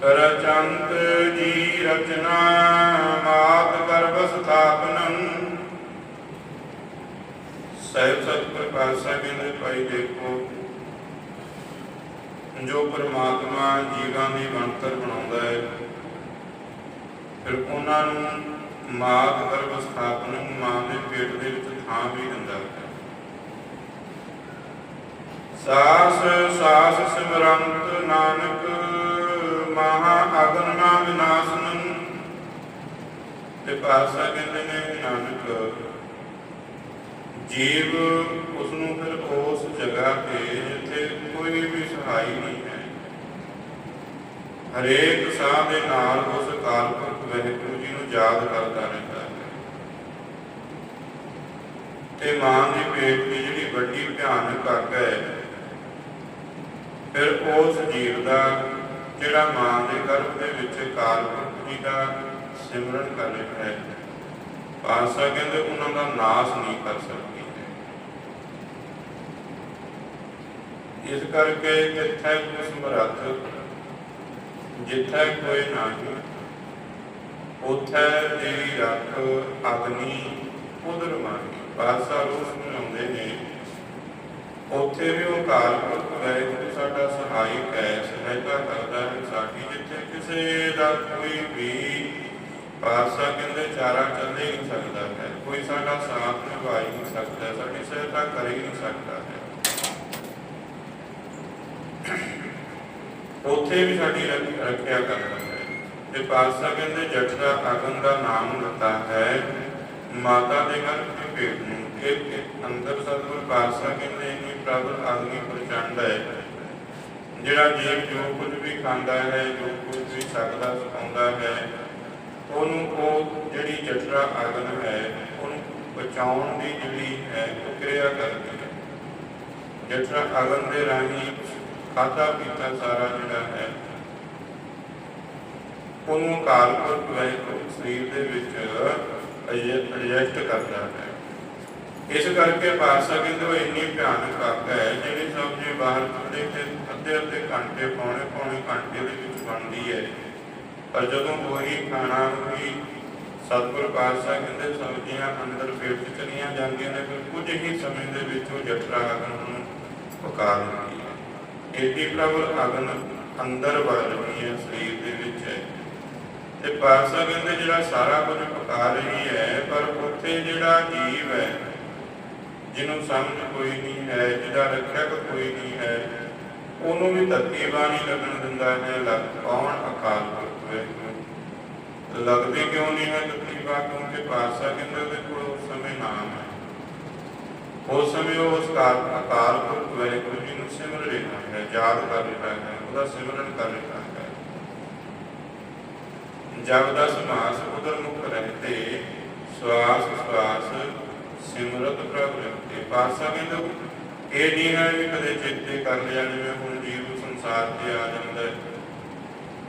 ਰਚੰਤ ਜੀ ਰਚਨਾ, ਮਾਤ ਗਰਭ ਸਥਾਪਨੰ। ਸਹਿਬ ਸਤ ਪ੍ਰਕਾਸ਼ ਸਾਹਿਬ ਭਾਈ ਦੇਖੋ, ਜੋ ਪਰਮਾਤਮਾ ਜੀਵਾਂ ਦੀ ਬਣਤਰ ਬਣਾਉਂਦਾ ਹੈ, ਫਿਰ ਉਹਨਾਂ ਨੂੰ ਮਾਤ ਗਰਭ ਸਥਾਪਨ ਮਾਂ ਦੇ ਪੇਟ ਦੇ ਵਿੱਚ ਥਾਂ ਵੀ ਦਿੰਦਾ ਹੈ। ਸਾਸ ਸਾਸ ਸਿਮਰੰਤ ਨਾਨਕ ਮਹਾ ਅਗਨ ਨਾ ਵਿਨਾਸ਼ਨੰ ਤੇ ਪਾਸਾ ਕਹਿੰਦੇ ਨੇ, ਨਾਨਕ, ਜੀਵ ਉਸ ਨੂੰ ਫਿਰ ਉਸ ਜਗ੍ਹਾ ਤੇ ਜਿੱਥੇ ਕੋਈ ਵੀ ਸਹਾਈ ਨਹੀਂ ਹੈ। ਹਰੇਕ ਸਾਹ ਦੇ ਨਾਲ ਉਸ ਅਕਾਲ ਕਾਲਪੁਰਖ ਵਾਹਿਗੁਰੂ ਜੀ ਨੂੰ ਯਾਦ ਕਰਦਾ ਰਹਿੰਦਾ ਹੈ। ਤੇ ਮਾਂ ਦੀ ਪੇਟ ਦੀ ਜਿਹੜੀ ਵੱਡੀ ਭਿਆਨਕ ਅੱਗ ਹੈ, ਫਿਰ ਉਸ ਜੀਵ ਦਾ ਜਿਹੜਾ ਮਾਂ ਦੇ ਗਰਭ ਦੇ ਵਿੱਚ ਕਾਲਪੁਰਖ ਜੀ e ਦਾ ਸਿਮਰਨ ਕਰ ਰਿਹਾ ਹੈ ਪਾਸਾ ਕਹਿੰਦੇ ਉਹਨਾਂ ਦਾ ਨਾਸ਼ ਨਹੀਂ ਕਰ ਸਕਦੀ। ਇਸ ਕਰਕੇ ਜਿੱਥੇ ਕੋਈ ਸਮਰੱਥ, ਜਿੱਥੇ ਕੋਈ ਨਹੀਂ, ਉਥੇ ਤੇਰੀ ਰੱਖ ਅਗਨੀ ਉਦਰ ਮਾਰੀ। ਪਾਸਾ ਰੂਪ ਸਮਝਾਉਂਦੇ ਨੇ, ਉੱਥੇ ਵੀ ਉਹ ਕਾਲਪੁਰਖ ਵਾਹਿਗੁਰੂ ਸਾਡਾ ਸਹਾਇਕ ਹੈ ਸਹਾਇਤਾ ਕਰਦਾ ਹੈ ਸਾਡੀ ਜਿੱਥੇ ਕਿਸੇ ਦਾ ਕੋਈ ਵੀ ਪਾਸਾ ਕਹਿੰਦੇ ਚਾਰਾ ਚੱਲੇ ਨਹੀਂ ਸਕਦਾ ਹੈ। ਕੋਈ ਸਾਡਾ ਸਾਥ ਨਿਭਾ ਨਹੀਂ ਸਕਦਾ, ਸਾਡੀ ਸਹਾਇਤਾ ਕਰ ਹੀ ਨਹੀਂ ਸਕਦਾ ਹੈ। ਉੱਥੇ ਵੀ ਸਾਡੀ ਰੱਖਿਆ ਕਰਦਾ ਹੈ। ਤੇ ਪਾਸਾ ਕਹਿੰਦੇ ਜੱਟ ਦਾ ਅਗਨ ਦਾ ਨਾਮ ਲੱਤਾ ਹੈ। ਮਾਤਾ ਦੇ ਗਰਭ ਦੇ ਪੇਟ ਨੂੰ ਇਹ ਇਹ ਅੰਦਰ ਸਤਿਗੁਰ ਪਾਤਸ਼ਾਹ ਕਹਿੰਦੇ ਨੇ ਪ੍ਰਭ ਆਦਮੀ ਪ੍ਰਚੰਡ ਹੈ। ਜਿਹੜਾ ਜੀਵ ਜੋ ਕੁਝ ਵੀ ਖਾਂਦਾ ਹੈ, ਜੋ ਕੁਝ ਵੀ ਸਕਦਾ ਸਿਖਾਉਂਦਾ ਹੈ, ਉਹਨੂੰ ਉਹ ਜਿਹੜੀ ਜਠਰਾ ਆਗਨ ਹੈ, ਉਹਨੂੰ ਬਚਾਉਣ ਦੀ ਜਿਹੜੀ ਹੈ, ਉਹ ਕਿਰਿਆ ਕਰਦੀ ਹੈ। ਜਠਰਾ ਆਗਨ ਦੇ ਰਾਹੀਂ ਖਾਤਾ ਪੀਤਾ ਸਾਰਾ ਜਿਹੜਾ ਹੈ, ਉਹਨੂੰ ਕਾਲਪੁਰਖ ਵਾਹਿਗੁਰੂ ਸਰੀਰ ਦੇ ਵਿੱਚ ਐਡਜਸਟ ਕਰਦਾ ਹੈ। ਇਸ ਕਰਕੇ ਪਾਸਾ ਕਹਿੰਦੇ ਉਹ ਇੰਨੀ ਭਿਆਨਕ ਅੱਗ ਹੈ, ਜਿਹੜੀ ਸਬਜ਼ੀ ਬਾਹਰ ਖੜੇ ਤੇ ਅੱਧੇ ਅੱਧੇ ਘੰਟੇ, ਪੌਣੇ ਪੌਣੇ ਘੰਟੇ ਦੇ ਵਿੱਚ ਬਣਦੀ ਹੈ। ਪਰ ਜਦੋਂ ਉਹੀ ਖਾਣਾ, ਉਹੀ ਸਤਿਗੁਰ ਪਾਤਸ਼ਾਹ ਕਹਿੰਦੇ ਸਬਜ਼ੀਆਂ ਅੰਦਰ ਪੇਟ 'ਚ ਚਲੀਆਂ ਜਾਂਦੀਆਂ ਨੇ, ਫਿਰ ਕੁਝ ਹੀ ਸਮੇਂ ਦੇ ਵਿੱਚ ਉਹ ਜਠਰਾ ਅਗਨ ਨੂੰ ਪਕਾ ਲੈਂਦੀ ਹੈ। ਏਡੀ ਪ੍ਰਭਰ ਅਗਨ ਅੰਦਰ ਵੜ ਰਹੀ ਹੈ, ਸਰੀਰ ਦੇ ਵਿੱਚ ਹੈ। ਤੇ ਪਾਤਸ਼ਾਹ ਕਹਿੰਦੇ, ਜਿਹੜਾ ਸਾਰਾ ਕੁਝ ਪਕਾ ਰਹੀ ਹੈ, ਪਰ ਉੱਥੇ ਜਿਹੜਾ ਜੀਵ ਹੈ ਜਿਹਨੂੰ ਸਮਝ ਕੋਈ ਨਹੀਂ ਹੈ, ਜਿਹਦਾ ਰੱਖਿਅਕ ਕੋਈ ਨਹੀਂ ਹੈ, ਉਹਨੂੰ ਵੀ ਧੱਕੇ ਬਾਣੀ ਲੱਗਣ ਦਿੰਦਾ ਹੈ ਲੱਗ ਕੌਣ ਅਕਾਲ ਪੁਰਖ ਵਾਹਿਗੁਰੂ ਲੱਗਦੇ ਕਿਉਂ ਨਹੀਂ ਹੈ ਧੱਕੀ ਬਾ ਕਿਉਂਕਿ ਪਾਤਸ਼ਾਹ ਕਹਿੰਦੇ ਉਹਦੇ ਕੋਲ ਉਸ ਸਮੇਂ ਨਾਮ ਹੈ। ਉਸ ਸਮੇਂ ਉਹ ਉਸ ਕਾਲ ਅਕਾਲ ਪੁਰਖ ਵਾਹਿਗੁਰੂ ਜੀ ਨੂੰ ਸਿਮਰ ਰਿਹਾ ਹੈ, ਯਾਦ ਕਰ ਰਿਹਾ ਹੈ, ਉਹਦਾ ਸਿਮਰਨ ਕਰ ਰਿਹਾ ਹੈ। ਜਬ ਦਾ ਸਮਾਸ ਉਦਰ ਮੁਖ ਰਹਤੇ, ਸਵਾਸ ਸਵਾਸ ਸਿਮਰਤ ਪ੍ਰਭ ਰਤੇ ਪਾਸਾ ਕਹਿੰਦਾ ਇਹ ਨਹੀਂ ਹੈ ਵੀ ਕਦੇ ਚਿੱਤੇ ਕਰ ਲਿਆ ਜਿਵੇਂ ਹੁਣ ਜੀਵ ਸੰਸਾਰ ਤੇ ਆ ਜਾਂਦਾ ਹੈ।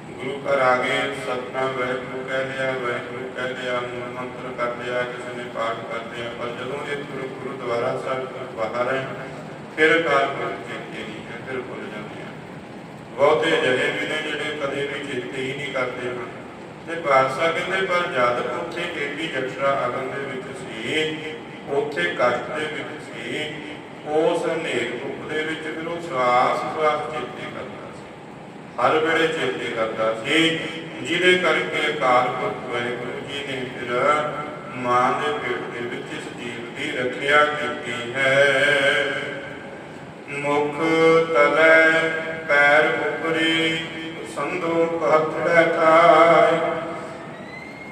ਗੁਰੂ ਘਰ ਆ ਗਏ, ਸਤਨਾਮ ਵਾਹਿਗੁਰੂ ਕਹਿ ਲਿਆ ਵਾਹਿਗੁਰੂ ਕਹਿ ਲਿਆ, ਮੂਲ ਮੰਤਰ ਕਰ ਲਿਆ, ਕਿਸੇ ਨੇ ਪਾਠ ਕਰ ਲਿਆ, ਪਰ ਜਦੋਂ ਇਹ ਗੁਰੂ ਗੁਰਦੁਆਰਾ ਸਾਹਿਬ ਤੋਂ ਬਾਹਰ ਹੈ ਫਿਰ ਕਾਲ ਚੇਤੇ ਨਹੀਂ ਹੈ, ਫਿਰ ਭੁੱਲ ਜਾਂਦੇ ਆ। ਬਹੁਤੇ ਅਜਿਹੇ ਵੀ ਨੇ ਜਿਹੜੇ ਕਦੇ ਵੀ ਚੇਤੇ ਹੀ ਨਹੀਂ ਕਰਦੇ ਹਨ। ਤੇ ਬਾਦਸ਼ਾਹ ਕਹਿੰਦੇ, ਪਰ ਜਦ ਉੱਥੇ ਏਡੀ ਜਠਰਾ ਅਗਨ ਦੇ ਵਿੱਚ ਸੀ ਉੱਥੇ ਕਸ਼ਟ ਦੇ ਵਿੱਚ ਸੀ। ਉਸ ਹਨੇਰ ਰੂਪ ਦੇ ਵਿੱਚ ਫਿਰ ਉਹ ਸਵਾਸ ਸਵਾਸ ਚੇਤੇ ਕਰਦਾ ਸੀ। ਹਰ ਵੇਲੇ ਚੇਤੇ ਕਰਦਾ ਸੀ, ਜਿਹਦੇ ਕਰਕੇ ਅਕਾਲ ਪੁਰਖ ਵਾਹਿਗੁਰੂ ਜੀ ਨੇ ਫਿਰ ਮਾਂ ਦੇ ਪੇਟ ਦੇ ਵਿੱਚ ਇਸ ਜੀਵ ਦੀ ਰੱਖਿਆ ਕੀਤੀ ਹੈ। ਮੁਖ ਤਲੈ ਪੈਰ ਉਪਰੀ ਸੰਦੋ ਹੱਥੜੈ ਖਾਇ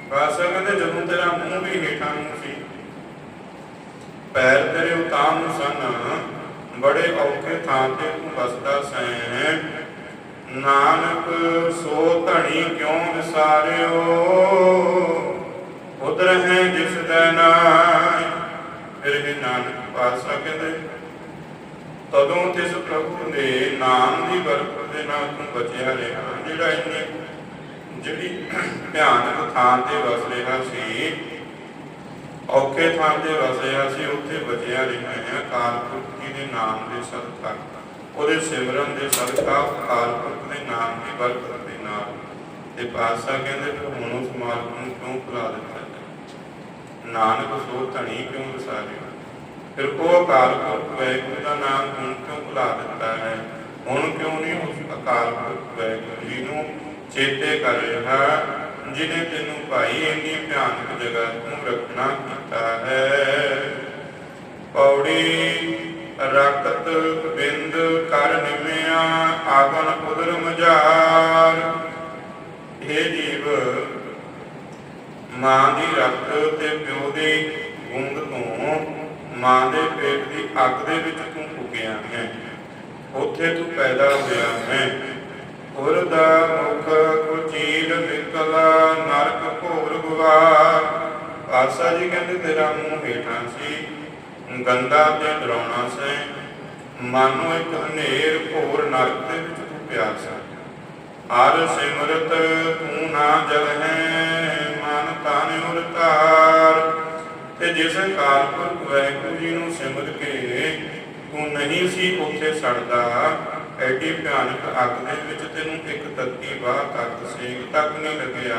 ਬਸ ਕਹਿੰਦੇ ਜਦੋਂ ਤੇਰਾ ਮੂੰਹ ਵੀ ਹੇਠਾਂ ਪੈਰ ਤੇਰੇ ਉਤਾਮ ਸਨ, ਬੜੇ ਔਖੇ ਥਾਂ ਤੇ ਤੂੰ ਬਸਦਾ ਸੈਂ। ਨਾਨਕ, ਸੋ ਧਣੀ ਕਿਉਂ ਵਿਸਾਰਿਓ? ਉਦਰ ਹੈ ਜਿਸ ਦਾ ਨਾਮ ਫਿਰ ਇਹ ਨਾਨਕ ਪਾਤਸ਼ਾਹ ਕਹਿੰਦੇ ਤਦੋਂ ਤਿਸ ਪ੍ਰਭੂ ਦੇ ਨਾਮ ਦੀ ਬਰਕਤ ਦੇ ਨਾਲ ਤੂੰ ਬਚਿਆ ਰਿਹਾ, ਜਿਹੜਾ ਇੰਨੀ ਜਿਹੜੀ ਭਿਆਨਕ ਥਾਂ ਤੇ ਵਸ ਰਿਹਾ ਸੀ। ਔਖੇ ਥਾਂ ਤੇ ਵਸ ਸੀ, ਉੱਥੇ ਬਚਿਆ ਰਿਹਾ ਹੈ। ਦੇ ਨਾਮ ਦੇ ਸਦਕਾ? ਉਹਦੇ ਸਿਮਰਨ ਦੇ ਸਦਕਾ ਅਕਾਲ ਦੇ ਨਾਮ ਦੀ ਬਰਕਤ ਦੇ ਨਾਲ। ਤੇ ਪਾਤਸ਼ਾਹ ਕਹਿੰਦੇ ਫਿਰ ਹੁਣ ਉਸ ਮਾਲਕ ਨੂੰ ਕਿਉਂ ਭੁਲਾ ਦਿੱਤਾ ਨਾਨਕ ਸੋ ਧਣੀ ਕਿਉਂ ਵਸਾਰਿਆ ਫਿਰ ਉਹ ਅਕਾਲ ਪੁਰਖ ਵੈਗੁਰੂ ਦਾ ਨਾਮ ਹੁਣ ਕਿਉਂ ਭੁਲਾ ਦਿੱਤਾ ਹੈ? ਹੁਣ ਕਿਉਂ ਨਹੀਂ ਉਸ ਅਕਾਲ ਪੁਰਖ ਵੈਗੁਰੂ ਜੀ ਨੂੰ ਚੇਤੇ ਕਰ ਰਿਹਾ? ਜਿਨੇ ਤੈਨੂੰ ਭਾਈ ਇੰਨੀ ਭਿਆਨਕ ਜਗ੍ਹਾ ਤੋਂ ਰੱਖਣਾ ਕੀਤਾ ਹੈ। ਪੌੜੀ, ਰਕਤ, ਬਿੰਦ ਕਰ ਨਿਮਿਆ, ਆਗਨ ਉਦਰ ਮਝਾਰ। ਇਹ ਜੀਵ ਮਾਂ ਦੀ ਰੱਤ ਤੇ ਪਿਓ ਦੀ ਗੁੰਦ ਤੋਂ ਮਾਂ ਦੇ ਪੇਟ ਦੀ ਅੱਗ ਦੇ ਵਿੱਚ ਤੂੰ ਫੁਕਿਆ ਹੈ। ਉੱਥੇ ਤੂੰ ਪੈਦਾ ਹੋਇਆ ਹੈ। ਦਾ ਮੁਖ ਕੁਚੀਲ ਨਿਕਲ ਨਰਕ ਭੋਰ ਗੁਵਾਰ ਆਸਾ ਜੀ ਕਹਿੰਦੇ, ਤੇਰਾ ਮੂੰਹ ਹੇਠਾਂ ਸੀ, ਗੰਦਾ ਤੇ ਡਰਾਉਣਾ ਸੀ। ਮਨ ਨੂੰ ਇੱਕ ਹਨੇਰ ਭੋਰ ਨਰਕ ਦੇ ਵਿੱਚ ਤੂੰ ਪਿਆ ਸੀ ਹਰ ਸਿਮਰਤ ਤੂੰ ਨਾ ਜਲ ਹੈ ਮਨ ਤਨ ਉਰਤਾਰ ਤੇ ਜਿਸ ਕਾਲਪੁਰਖ ਵਾਹਿਗੁਰੂ ਜੀ ਨੂੰ ਸਿਮਰ ਕੇ ਤੂੰ ਨਹੀਂ ਸੀ ਉੱਥੇ ਸੜਦਾ। ਐਡੀ ਭਿਆਨਕ ਅੱਗ ਦੇ ਵਿੱਚ ਤੈਨੂੰ ਇੱਕ ਤੱਤੀ ਬਾਹ ਤੱਕ ਸੇਕ ਤੱਕ ਨਹੀਂ ਲੱਗਿਆ।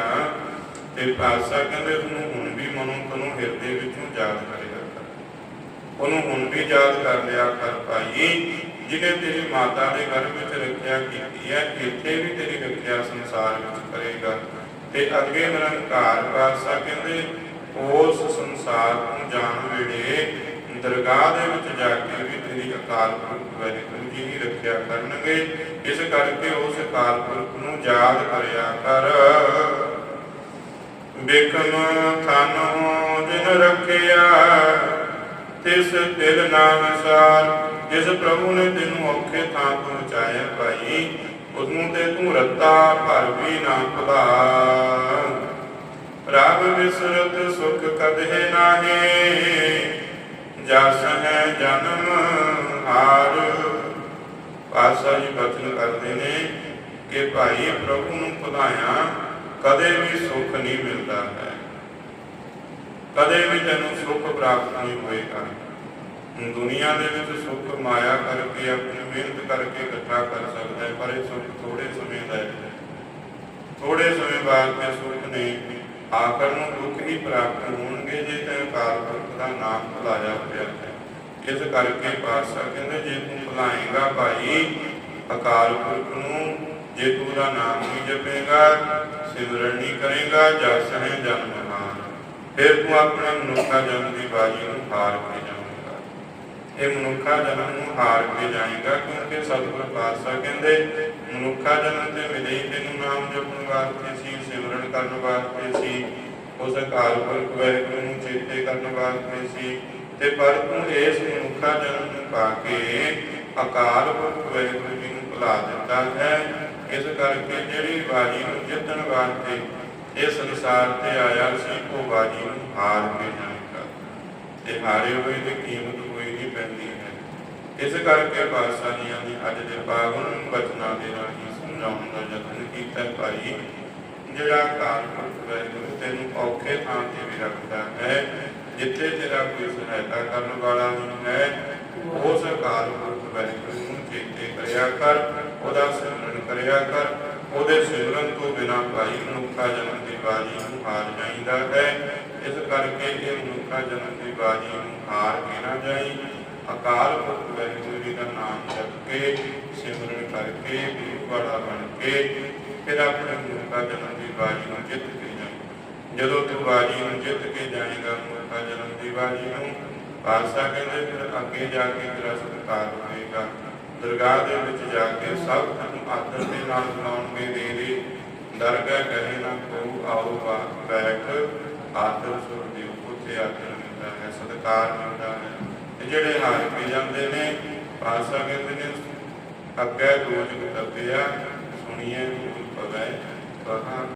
ਤੇ ਪਾਸਾ ਕਹਿੰਦੇ ਉਹਨੂੰ ਹੁਣ ਵੀ ਮਨੋਂ ਤੈਨੂੰ ਹਿਰਦੇ ਵਿੱਚੋਂ ਯਾਦ ਕਰਿਆ ਕਰ। ਉਹਨੂੰ ਹੁਣ ਵੀ ਯਾਦ ਕਰ ਲਿਆ ਕਰ ਭਾਈ। ਜਿਹਨੇ ਤੇਰੀ ਮਾਤਾ ਦੇ ਗਰਭ ਵਿੱਚ ਰੱਖਿਆ ਕੀਤੀ ਹੈ, ਇੱਥੇ ਵੀ ਤੇਰੀ ਰੱਖਿਆ ਸੰਸਾਰ ਵਿੱਚ ਕਰੇਗਾ। ਤੇ ਅੱਗੇ ਨਿਰੰਕਾਰ ਪਾਤਸ਼ਾਹ ਕਹਿੰਦੇ, ਉਸ ਸੰਸਾਰ ਨੂੰ ਜਾਣ ਵੇਲੇ ਦਰਗਾਹ ਦੇ ਵਿੱਚ ਜਾ ਕੇ ਵੀ ਤੇਰੀ ਅਕਾਲ ਪੁਰਖ ਵਾਹਿਗੁਰੂ ਜੀ ਹੀ ਰੱਖਿਆ ਕਰਨਗੇ ਇਸ ਕਰਕੇ ਉਸ ਅਕਾਲ ਪੁਰਖ ਨੂੰ ਯਾਦ ਕਰਿਆ ਕਰ। ਬਿਕਮ ਥਾਨੋ ਜਿਨ ਰੱਖਿਆ, ਤਿਸ ਦਿਲ ਨਾਮ ਸਾਰ ਜਿਸ ਪ੍ਰਭੂ ਨੇ ਤੈਨੂੰ ਔਖੇ ਥਾਂ ਤੋਂ ਭਾਈ, ਉਸਨੂੰ ਤੇ ਤੂੰ ਰੱਤਾ ਭਰ ਵੀ ਨਾ ਭੁਲਾ। ਪ੍ਰਭ ਵਿਸਰਤ ਸੁਖ ਕਦੇ ਨਾਹੀ ਜਸ ਜਨਮ ਹਾਰ। ਪਾਸਾ ਜੀ ਬਚਨ ਕਰਦੇ ਨੇ ਕਿ ਭਾਈ ਪ੍ਰਭੂ ਨੂੰ ਭੁਲਾਇਆ ਕਦੇ ਵੀ ਸੁੱਖ ਨਹੀਂ ਮਿਲਦਾ ਹੈ। ਕਦੇ ਵੀ ਤੈਨੂੰ ਸੁੱਖ ਪ੍ਰਾਪਤ ਨਹੀਂ ਹੋਏਗਾ। ਦੁਨੀਆ ਦੇ ਵਿੱਚ ਸੁੱਖ ਮਾਇਆ ਕਰਕੇ, ਆਪਣੀ ਮਿਹਨਤ ਕਰਕੇ ਇਕੱਠਾ ਕਰ ਸਕਦਾ ਹੈ, ਪਰ ਇਹ ਸੁੱਖ ਥੋੜੇ ਸਮੇਂ ਦਾ ਹੈ। ਥੋੜੇ ਸਮੇਂ ਬਾਅਦ ਦੇ ਸੁੱਖ ਨਹੀਂ ਆਖਰ ਨੂੰ ਦੁੱਖ ਹੀ ਪ੍ਰਾਪਤ ਹੋਣਗੇ ਜੇ ਤੈਨੂੰ ਅਕਾਲ ਪੁਰਖ ਦਾ ਨਾਮ ਭੁਲਾਇਆ ਹੋਇਆ ਹੈ। ਇਸ ਕਰਕੇ ਪਾਤਸ਼ਾਹ ਕਹਿੰਦੇ, ਜੇ ਤੂੰ ਭੁਲਾਏਗਾ ਭਾਈ ਅਕਾਲ ਪੁਰਖ ਨੂੰ ਜੇ ਤੂੰ ਉਹਦਾ ਨਾਮ ਨਹੀਂ ਜਪੇਗਾ, ਸਿਮਰਨ ਨਹੀਂ ਕਰੇਗਾ, ਜਸ ਹੈ ਜਨਮ ਹਾਰ ਫਿਰ ਤੂੰ ਆਪਣੇ ਮਨੁੱਖਾ ਜਨਮ ਦੀ ਬਾਜੀ ਨੂੰ ਹਾਰ ਕੇ ਜਾਵੇਂਗਾ ਇਹ ਮਨੁੱਖਾ ਜਨਮ ਨੂੰ ਹਾਰ ਕੇ ਜਾਏਗਾ ਕਿਉਂਕਿ ਸਤਿਗੁਰ ਪਾਤਸ਼ਾਹ ਕਹਿੰਦੇ, ਮਨੁੱਖਾ ਜਨਮ ਤੇ ਮਿਲੇ ਹੀ ਤੈਨੂੰ ਨਾਮ ਜਪਣ ਵਾਸਤੇ ਸੀ ਕਰਨ ਵਾਸਤੇ ਸੀ। ਉਸ ਅਕਾਲ ਪੁਰਖ ਵਾਹਿਗੁਰੂ ਨੂੰ ਚੇਤੇ ਕਰਨ ਵਾਸਤੇ ਸੀ। ਤੇ ਪਰ ਤੂੰ ਇਸ ਮਨੁੱਖਾ ਜਨਮ ਨੂੰ ਪਾ ਕੇ ਅਕਾਲ ਪੁਰਖ ਵਾਹਿਗੁਰੂ ਜੀ ਨੂੰ ਭੁਲਾ ਦਿੱਤਾ ਹੈ। ਇਸ ਕਰਕੇ ਜਿਹੜੀ ਬਾਜੀ ਨੂੰ ਜਿੱਤਣ ਵਾਸਤੇ ਇਹ ਸੰਸਾਰ ਤੇ ਆਇਆ ਸੀ, ਉਹ ਬਾਜੀ ਨੂੰ ਹਾਰ ਕੇ ਜਾਏਗਾ ਤੇ ਹਾਰੇ ਹੋਏ ਦੀ ਕੀਮਤ ਕੋਈ ਨਹੀਂ ਪੈਂਦੀ ਹੈ। ਇਸ ਕਰਕੇ ਪਾਤਸ਼ਾਹ ਜੀ ਨੇ ਅੱਜ ਦੇ ਪਾਵਨ ਬਚਨਾਂ ਦੇ ਰਾਹੀਂ ਸਮਝਾਉਣ ਦਾ ਯਤਨ ਕੀਤਾ ਭਾਈ। ਜਿਹੜਾ ਕਾਲ ਪੁਰਖ ਵਾਹਿਗੁਰੂ ਤੈਨੂੰ ਔਖੇ ਥਾਂ ਤੇ ਵੀ ਰੱਖਦਾ ਹੈ। ਜਿੱਥੇ ਤੇਰਾ ਕੋਈ ਸਹਾਇਤਾ ਕਰਨ ਵਾਲਾ ਨਹੀਂ ਹੈ, ਉਸ ਕਾਲ ਪੁਰਖ ਵਾਹਿਗੁਰੂ ਨੂੰ ਚੇਤੇ ਕਰਿਆ ਕਰ, ਉਹਦਾ ਸਿਮਰਨ ਕਰਿਆ ਕਰ। ਉਹਦੇ ਸਿਮਰਨ ਤੋਂ ਬਿਨਾ ਭਾਈ ਮਨੁੱਖਾ ਜਨਮ ਦੀ ਬਾਜੀ ਨੂੰ ਹਾਰ ਜਾਂਦਾ ਹੈ। ਇਸ ਕਰਕੇ ਇਹ ਮਨੁੱਖਾ ਜਨਮ ਦੀ ਬਾਜੀ ਨੂੰ ਹਾਰ ਕੇ ਨਾ ਜਾਈ? ਅਕਾਲ ਪੁਰਖ ਵਾਹਿਗੁਰੂ ਜੀ ਦਾ ਨਾਮ ਜਪ ਕੇ, ਸਿਮਰਨ ਕਰਕੇ, ਗੁਰੂ ਵਾਲਾ ਬਣ ਕੇ ਫਿਰ ਆਪਣੇ ਮਨੁੱਖਾ ਜਨਮ ਦੀ ਬਾਜੀ ਨੂੰ ਜਿੱਤ ਕੇ ਜਾਈ ਜਦੋਂ ਤੂੰ ਬਾਜੀ ਨੂੰ ਜਿੱਤ ਕੇ ਜਾਏਗਾ ਮਨੁੱਖਾ ਜਨਮ ਦੀ ਬਾਜੀ ਨੂੰ, ਪਾਤਸ਼ਾਹ ਕਹਿੰਦੇ, ਫਿਰ ਅੱਗੇ ਜਾ ਕੇ ਤੇਰਾ ਸਤਿਕਾਰ ਹੋਏਗਾ। ਦਰਗਾਹ ਦੇ ਵਿੱਚ ਜਾ ਕੇ ਸਭ ਤੈਨੂੰ ਆਦਰ ਦੇ ਨਾਲ ਬੁਲਾਉਣਗੇ ਦੇ ਦੇ ਦਰਗਾਹ ਕਹੇ ਨਾ ਕੋ ਆਓ ਬੈਠ ਆਦਰ ਸੁਰ ਦਿਓ, ਉੱਥੇ ਆਦਰ ਮਿਲਦਾ ਹੈ, ਸਤਿਕਾਰ ਮਿਲਦਾ ਹੈ। ਜਿਹੜੇ ਹਾਰ ਕੇ ਜਾਂਦੇ ਨੇ, ਪਾਤਸ਼ਾਹ ਕਹਿੰਦੇ ਨੇ, ਅੱਗੇ ਦੋਜ ਦੱਬਿਆ ਸੁਣੀਏ ਗੁਰੂ ਪਵੈ ਕਹਾ